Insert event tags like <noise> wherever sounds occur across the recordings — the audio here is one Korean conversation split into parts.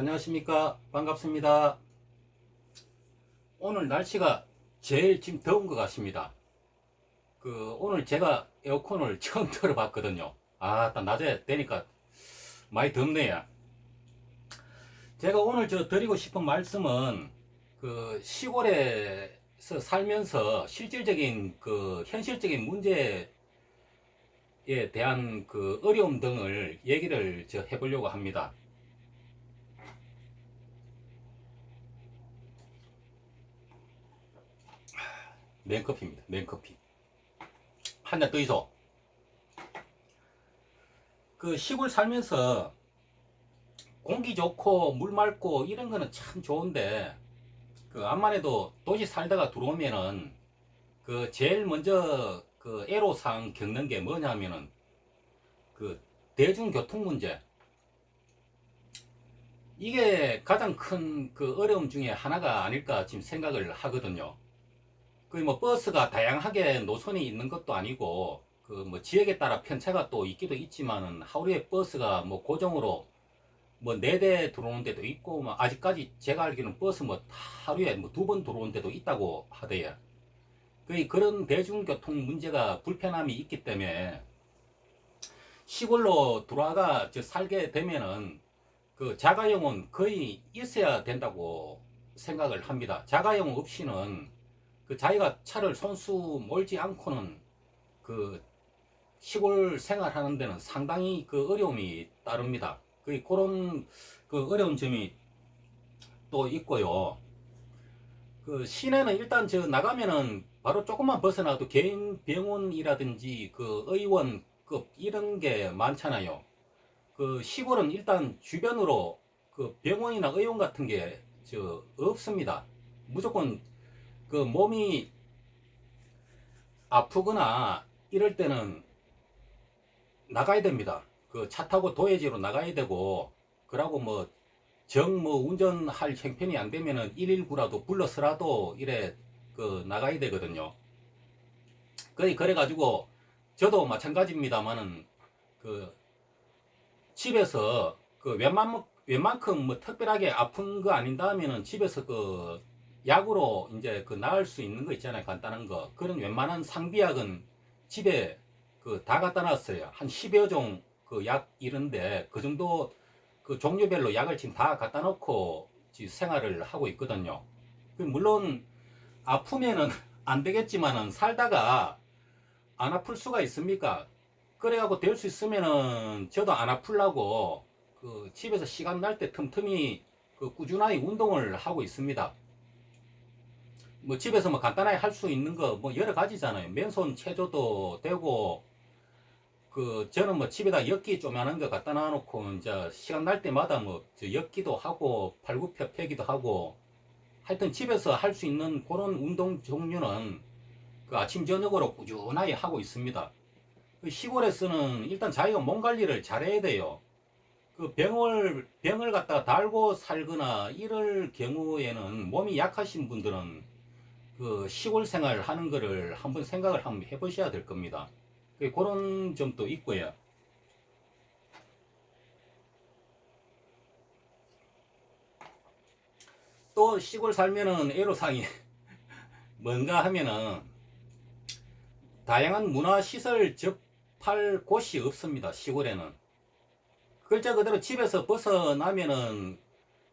안녕하십니까? 반갑습니다. 오늘 날씨가 제일 지금 더운 것 같습니다. 그 오늘 제가 에어컨을 <laughs> 처음 틀어봤거든요. 아딱 낮에 되니까 많이 덥네요 제가 오늘 저 드리고 싶은 말씀은 그 시골에서 살면서 실질적인 그 현실적인 문제에 대한 그 어려움 등을 얘기를 저 해보려고 합니다. 냉커피입니다. 냉커피. 한잔더 있어. 그 시골 살면서 공기 좋고 물 맑고 이런 거는 참 좋은데 그 암만 해도 도시 살다가 들어오면은 그 제일 먼저 그 애로사항 겪는 게 뭐냐면은 그 대중교통 문제 이게 가장 큰 그 어려움 중에 하나가 아닐까 지금 생각을 하거든요. 그 뭐 버스가 다양하게 노선이 있는 것도 아니고 그 뭐 지역에 따라 편차가 또 있기도 있지만은 하루에 버스가 뭐 고정으로 뭐 네 대 들어오는 데도 있고 뭐 아직까지 제가 알기로는 버스 뭐 하루에 뭐 두 번 들어오는 데도 있다고 하대요. 그 그런 대중교통 문제가 불편함이 있기 때문에 시골로 들어와가 저 살게 되면은 그 자가용은 거의 있어야 된다고 생각을 합니다. 자가용 없이는 그 자기가 차를 손수 몰지 않고는 그 시골 생활하는 데는 상당히 그 어려움이 따릅니다. 그 그런 그 어려운 점이 또 있고요. 그 시내는 일단 저 나가면은 바로 조금만 벗어나도 개인 병원이라든지 그 의원급 이런 게 많잖아요. 그 시골은 일단 주변으로 그 병원이나 의원 같은 게 저 없습니다. 무조건 그 몸이 아프거나 이럴 때는 나가야 됩니다. 그 차 타고 도예지로 나가야 되고 그러고 뭐정뭐 운전할 형편이 안 되면은 119라도 불러서라도 이래 그 나가야 되거든요. 거의 그래 가지고 저도 마찬가지입니다만은 그 집에서 그 웬만 웬만큼 뭐 특별하게 아픈 거 아닌다면은 집에서 그 약으로 이제 그 나을 수 있는 거 있잖아요 간단한 거 그런 웬만한 상비약은 집에 그 다 갖다 놨어요 한 10여 종 그 약 이런데 그 정도 그 종류별로 약을 지금 다 갖다 놓고 지금 생활을 하고 있거든요 그 물론 아프면은 <laughs> 안 되겠지만은 살다가 안 아플 수가 있습니까? 그래갖고 될 수 있으면은 저도 안 아플라고 그 집에서 시간 날 때 틈틈이 그 꾸준하게 운동을 하고 있습니다. 뭐 집에서 뭐 간단하게 할 수 있는 거 뭐 여러 가지잖아요. 맨손 체조도 되고 그 저는 뭐 집에다 엿기 조그만한 거 갖다 놔놓고 이제 시간 날 때마다 뭐저 엿기도 하고 팔굽혀 펴기도 하고 하여튼 집에서 할 수 있는 그런 운동 종류는 그 아침 저녁으로 꾸준하게 하고 있습니다. 그 시골에서는 일단 자기가 몸 관리를 잘해야 돼요. 그 병을 병을 갖다가 달고 살거나 이럴 경우에는 몸이 약하신 분들은 그 시골 생활 하는 거를 한번 생각을 한번 해보셔야 될 겁니다. 그 그런 점도 있고요. 또 시골 살면은 애로사항이 <laughs> 뭔가 하면은 다양한 문화시설 접할 곳이 없습니다. 시골에는. 글자 그대로 집에서 벗어나면은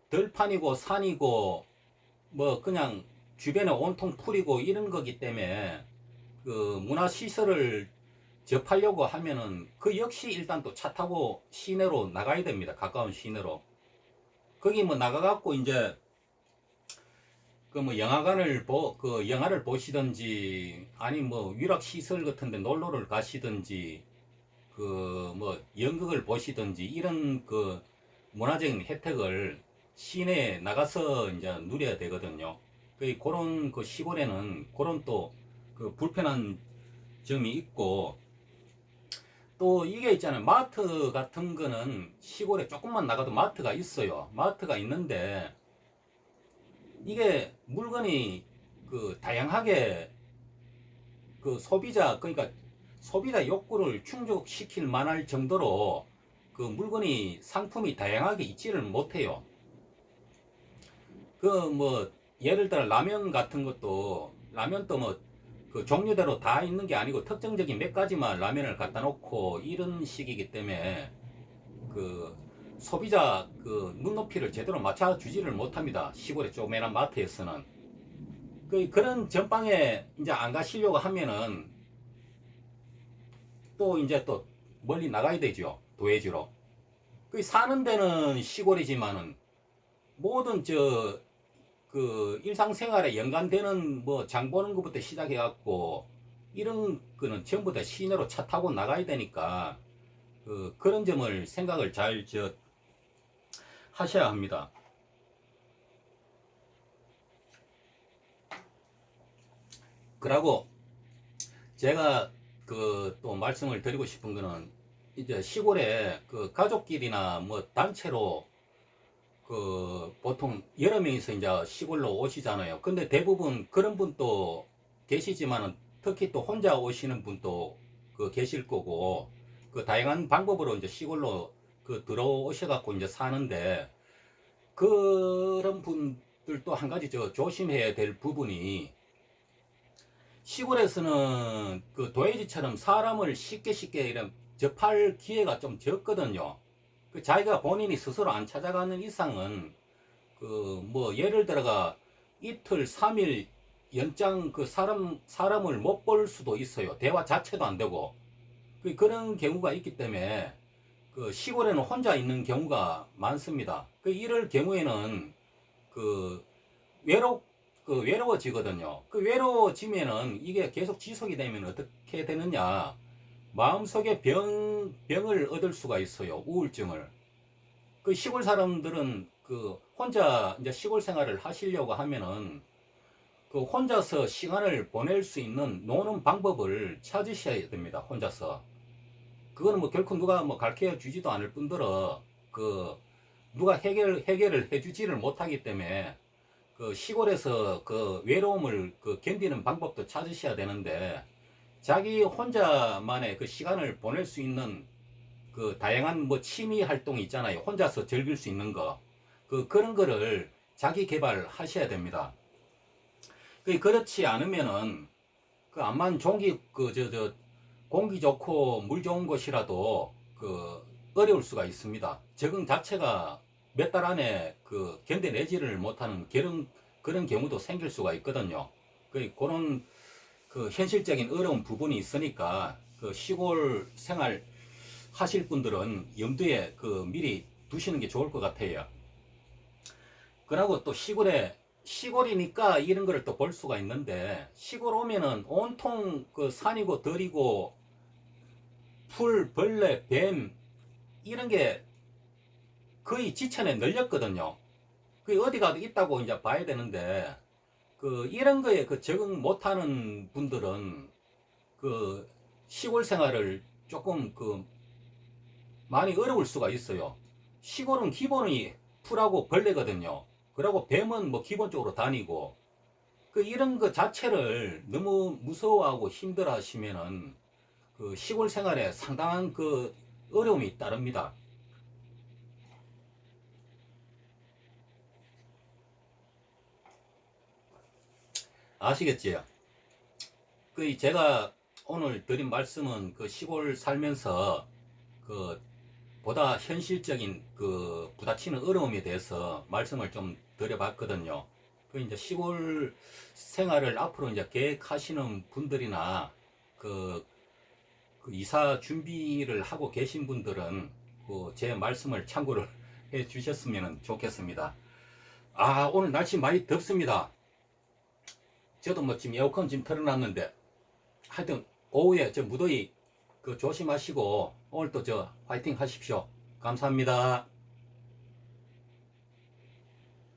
들판이고 산이고 뭐 그냥 주변에 온통 풀이고 이런 거기 때문에 그 문화 시설을 접하려고 하면은 그 역시 일단 또 차 타고 시내로 나가야 됩니다. 가까운 시내로. 거기 뭐 나가갖고 이제 그 뭐 영화관을 보, 그 영화를 보시든지 아니 뭐 유락 시설 같은데 놀러를 가시든지 그 뭐 연극을 보시든지 이런 그 문화적인 혜택을 시내에 나가서 이제 누려야 되거든요. 그 그런 그 시골에는 그런 또 그 불편한 점이 있고 또 이게 있잖아요. 마트 같은 거는 시골에 조금만 나가도 마트가 있어요. 마트가 있는데 이게 물건이 그 다양하게 그 소비자 그러니까 소비자 욕구를 충족시킬 만할 정도로 그 물건이 상품이 다양하게 있지를 못해요. 그뭐 예를 들어 라면 같은 것도 라면도 뭐 그 종류대로 다 있는 게 아니고 특정적인 몇 가지만 라면을 갖다 놓고 이런 식이기 때문에 그 소비자 그 눈높이를 제대로 맞춰 주지를 못합니다. 시골의 조그매한 마트에서는 그 그런 전방에 이제 안 가시려고 하면은 또 이제 또 멀리 나가야 되죠 도해지로. 그 사는 데는 시골이지만은 모든 저 그 일상생활에 연관되는 뭐 장 보는 것부터 시작해 갖고 이런 거는 전부 다 시내로 차 타고 나가야 되니까 그 그런 점을 생각을 잘 저 하셔야 합니다. 그러고 제가 그 또 말씀을 드리고 싶은 거는 이제 시골에 그 가족끼리나 뭐 단체로 그 보통 명이서 이제 시골로 오시잖아요. 근데 대부분 그런 분도 계시지만은 특히 또 혼자 오시는 분도 그 계실 거고 그 다양한 방법으로 이제 시골로 그 들어오셔 갖고 이제 사는데 그런 분들도 한 가지 저 조심해야 될 부분이 시골에서는 그 도해지처럼 사람을 쉽게 쉽게 이런 접할 기회가 좀 적거든요. 그 자기가 본인이 스스로 안 찾아가는 이상은 그 뭐 예를 들어가 이틀, 삼일 연장 그 사람 사람을 못 볼 수도 있어요. 대화 자체도 안 되고 그 그런 경우가 있기 때문에 그 시골에는 혼자 있는 경우가 많습니다. 그 이럴 경우에는 그 외롭 그 외로워지거든요. 그 외로워지면은 이게 계속 지속이 되면 어떻게 되느냐? 마음속에 병 병을 얻을 수가 있어요. 우울증을. 그 시골 사람들은 그 혼자 이제 시골 생활을 하시려고 하면은 그 혼자서 시간을 보낼 수 있는 노는 방법을 찾으셔야 됩니다. 혼자서. 그거는 뭐 결코 누가 뭐 가르쳐 주지도 않을 뿐더러 그 누가 해결 해결을 해 주지를 못하기 때문에 그 시골에서 그 외로움을 그 견디는 방법도 찾으셔야 되는데 자기 혼자만의 그 시간을 보낼 수 있는 그 다양한 뭐 취미 활동이 있잖아요. 혼자서 즐길 수 있는 거. 그 그런 거를 자기 개발하셔야 됩니다. 그 그렇지 않으면은 그 암만 종기 그 저 저 공기 좋고 물 좋은 곳이라도 그 어려울 수가 있습니다. 적응 자체가 몇 달 안에 그 견뎌내지를 못하는 그런 그런 경우도 생길 수가 있거든요. 그 그런 그 현실적인 어려운 부분이 있으니까 그 시골 생활 하실 분들은 염두에 그 미리 두시는 게 좋을 것 같아요. 그러고 또 시골에 시골이니까 이런 거를 또 볼 수가 있는데 시골 오면은 온통 그 산이고 들이고 풀, 벌레, 뱀 이런 게 거의 지천에 널렸거든요. 그 어디 가도 있다고 이제 봐야 되는데 그 이런 거에 그 적응 못하는 분들은 그 시골 생활을 조금 그 많이 어려울 수가 있어요. 시골은 기본이 풀하고 벌레거든요. 그리고 뱀은 뭐 기본적으로 다니고 그 이런 거 자체를 너무 무서워하고 힘들어 하시면은 그 시골 생활에 상당한 그 어려움이 따릅니다. 아시겠지요? 그 제가 오늘 드린 말씀은 그 시골 살면서 그 보다 현실적인 그 부딪히는 어려움에 대해서 말씀을 좀 드려봤거든요. 그 이제 시골 생활을 앞으로 이제 계획하시는 분들이나 그, 그 이사 준비를 하고 계신 분들은 그 제 말씀을 참고를 <laughs> 해 주셨으면 좋겠습니다. 아, 오늘 날씨 많이 덥습니다. 저도 뭐 지금 에어컨 지금 틀어놨는데 하여튼 오후에 저 무더위 그 조심하시고 오늘 또 저 화이팅 하십시오. 감사합니다.